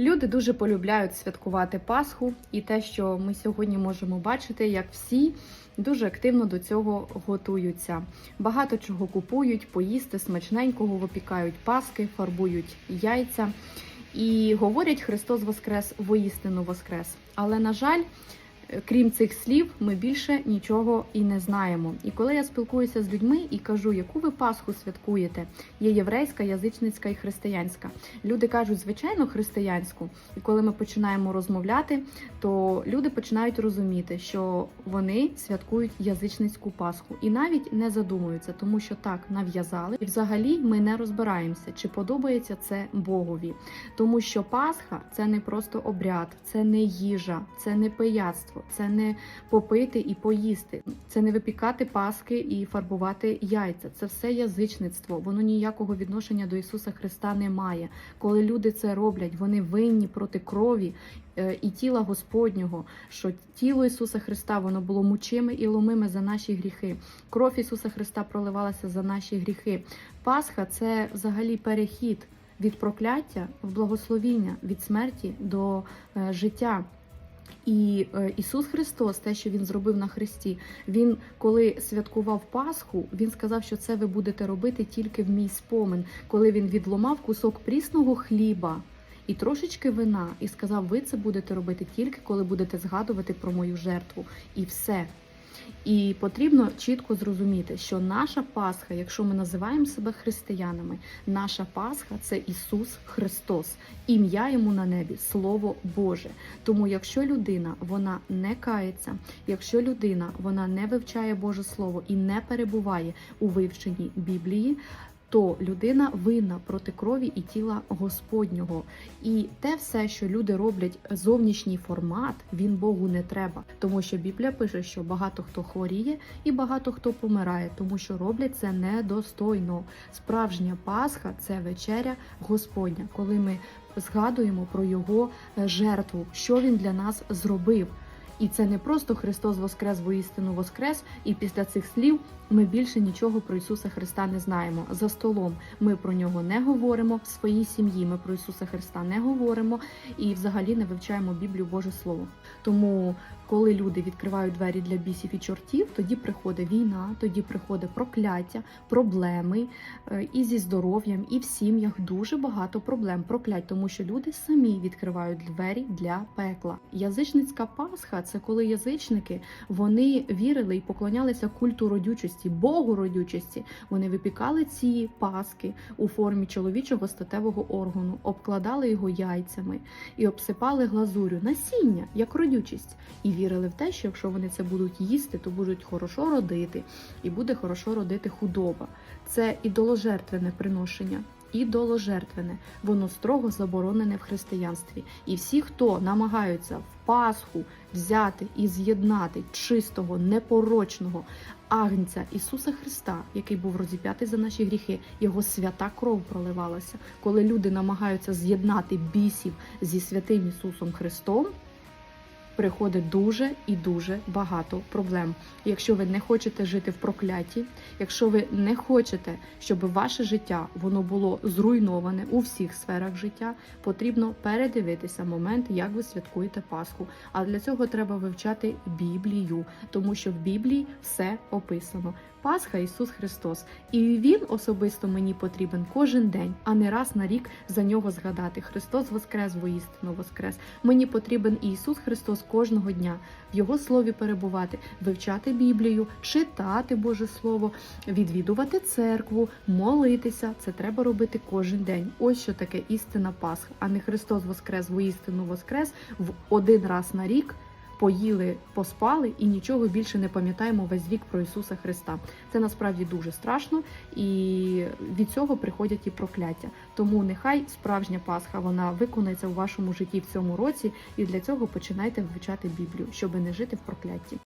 Люди дуже полюбляють святкувати Пасху, і те, що ми сьогодні можемо бачити, як всі дуже активно до цього готуються. Багато чого купують, поїсти смачненького, випікають паски, фарбують яйця і говорять Христос Воскрес, воістину Воскрес. Але на жаль. Крім цих слів, ми більше нічого і не знаємо. І коли я спілкуюся з людьми і кажу, яку ви Пасху святкуєте, є єврейська, язичницька і християнська. Люди кажуть, звичайно, християнську. І коли ми починаємо розмовляти, то люди починають розуміти, що вони святкують язичницьку Пасху і навіть не задумуються, тому що так нав'язали. І взагалі ми не розбираємося, чи подобається це Богові. Тому що Пасха це не просто обряд, це не їжа, це не пияцтво, це не попити і поїсти, це не випікати паски і фарбувати яйця. Це все язичництво. Воно ніякого відношення до Ісуса Христа не має. Коли люди це роблять, вони винні проти крові е, і тіла Господнього, що тіло Ісуса Христа воно було мучими і ломими за наші гріхи. Кров Ісуса Христа проливалася за наші гріхи. Пасха це взагалі перехід від прокляття в благословіння, від смерті до е, життя. І е, Ісус Христос, те, що Він зробив на Христі, Він, коли святкував Пасху, Він сказав, що це ви будете робити тільки в мій спомин, коли він відломав кусок прісного хліба і трошечки вина, і сказав, ви це будете робити тільки коли будете згадувати про мою жертву. І все. І потрібно чітко зрозуміти, що наша Пасха, якщо ми називаємо себе християнами, наша Пасха це Ісус Христос, ім'я йому на небі, Слово Боже. Тому, якщо людина вона не кається, якщо людина вона не вивчає Боже Слово і не перебуває у вивченні Біблії. То людина винна проти крові і тіла Господнього, і те все, що люди роблять, зовнішній формат, він Богу не треба, тому що Біблія пише, що багато хто хворіє і багато хто помирає, тому що роблять це недостойно. Справжня Пасха це вечеря Господня, коли ми згадуємо про його е, жертву, що він для нас зробив. І це не просто Христос Воскрес, воістину Воскрес, і після цих слів ми більше нічого про Ісуса Христа не знаємо. За столом ми про нього не говоримо в своїй сім'ї. Ми про Ісуса Христа не говоримо і взагалі не вивчаємо Біблію Боже Слово. Тому, коли люди відкривають двері для бісів і чортів, тоді приходить війна, тоді приходить прокляття, проблеми е, і зі здоров'ям, і в сім'ях дуже багато проблем. Проклять, тому що люди самі відкривають двері для пекла. Язичницька Пасха це коли язичники вони вірили і поклонялися культу родючості, Богу родючості. Вони випікали ці паски у формі чоловічого статевого органу, обкладали його яйцями і обсипали глазурю насіння як родючість, і вірили в те, що якщо вони це будуть їсти, то будуть хорошо родити, і буде хорошо родити худоба. Це ідоложертвене приношення. Ідоложертвене, воно строго заборонене в християнстві. І всі, хто намагаються в Пасху взяти і з'єднати чистого, непорочного агнця Ісуса Христа, який був розіп'ятий за наші гріхи, його свята кров проливалася. Коли люди намагаються з'єднати бісів зі святим Ісусом Христом, приходить дуже і дуже багато проблем. Якщо ви не хочете жити в прокляті, якщо ви не хочете, щоб ваше життя воно було зруйноване у всіх сферах життя, потрібно передивитися момент, як ви святкуєте Пасху. А для цього треба вивчати Біблію, тому що в Біблії все описано. Пасха Ісус Христос, і Він особисто мені потрібен кожен день, а не раз на рік за нього згадати. Христос Воскрес, воістину Воскрес. Мені потрібен Ісус Христос кожного дня в Його слові перебувати, вивчати Біблію, читати Боже Слово, відвідувати церкву, молитися. Це треба робити кожен день. Ось що таке істина Пасха, а не Христос Воскрес, воістину Воскрес в один раз на рік. Поїли, поспали і нічого більше не пам'ятаємо весь вік про Ісуса Христа. Це насправді дуже страшно, і від цього приходять і прокляття. Тому нехай справжня Пасха вона виконається у вашому житті в цьому році, і для цього починайте вивчати Біблію, щоб не жити в проклятті.